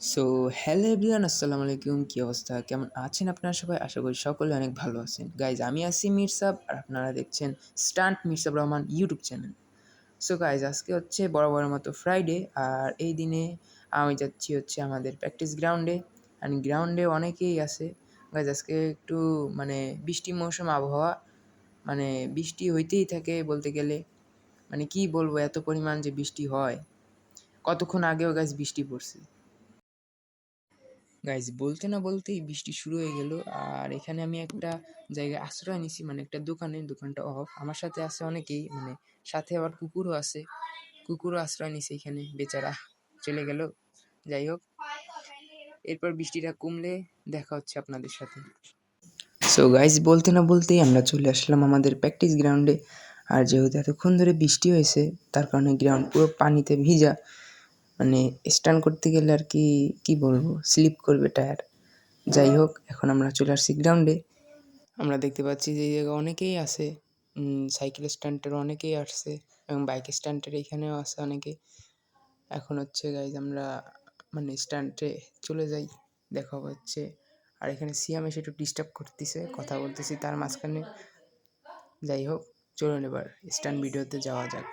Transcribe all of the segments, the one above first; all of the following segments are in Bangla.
সো হ্যালো এভরিওয়ান আসসালামু আলাইকুম, কী অবস্থা? কেমন আছেন আপনারা সবাই? আশা করি সকলে অনেক ভালো আছেন। গাইজ আমি আছি মিরসাব আর আপনারা দেখছেন stunt Mirsab Rahman YouTube channel so guys আজকে হচ্ছে বড় বড় মতো ফ্রাইডে আর এই দিনে আমি যাচ্ছি হচ্ছে আমাদের প্র্যাকটিস গ্রাউন্ডে আর গ্রাউন্ডে অনেকেই আছে। গাইজ আজকে একটু মানে বৃষ্টি মৌসুম, আবহাওয়া মানে বৃষ্টি হইতেই থাকে বলতে গেলে। মানে কি বলব, এত পরিমাণ যে বৃষ্টি হয়। কতক্ষণ আগেও গাছ বৃষ্টি পড়ছে। গাইজ বলতে না বলতেই বৃষ্টি শুরু হয়ে গেল। আর এখানে আমি একটা জায়গায় আশ্রয় নিছি মানে একটা দোকানে, দোকানটা অফ আমার সাথে আছে অনেকেই মানে সাথে আবার কুকুরও আছে। কুকুরও আশ্রয় নিছে এখানে, বেচারা চলে গেল। যাই হোক, এরপর বৃষ্টিটা কমলে দেখা হচ্ছে আপনাদের সাথে। সো গাইজ বলতে না বলতেই আমরা চলে আসলাম আমাদের প্র্যাকটিস গ্রাউন্ডে আর যেহেতু এতক্ষণ ধরে বৃষ্টি হয়েছে, তার কারণে গ্রাউন্ড পুরো পানিতে ভিজা। মানে স্টান করতে গেলে আর কি কি বলব স্লিপ করবে টায়ার যাই হোক, এখন আমরা চলে আসছি গ্রাউন্ডে আমরা দেখতে পাচ্ছি যে এই জায়গায় অনেকেই আছে। সাইকেল স্ট্যান্ডের অনেকেই আসছে এবং বাইক স্ট্যান্ডের এখানেও আছে অনেকে। এখন হচ্ছে গাইজ আমরা মানে স্ট্যান্ডে চলে যাই দেখা হচ্ছে। আর এখানে সিয়াম এসে একটু ডিস্টার্ব করতেছে, কথা বলতেছি তার মাঝখানে। যাই হোক, চলুন এবার স্ট্যান্ড ভিডিওতে যাওয়া যাক।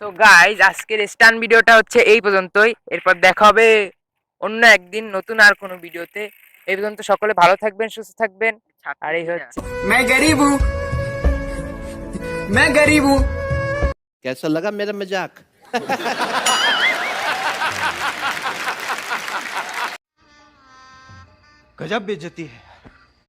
সো গাইজ আজকের স্টান ভিডিওটা হচ্ছে এই পর্যন্তই এরপর দেখা হবে অন্য একদিন নতুন আর কোনো ভিডিওতে এই পর্যন্ত সকলে ভালো থাকবেন সুস্থ থাকবেন আর এই হচ্ছে मैं गरीब हूँ मैं गरीब हूँ कैसा लगा मेरा मजाक गजब बेइज्जती है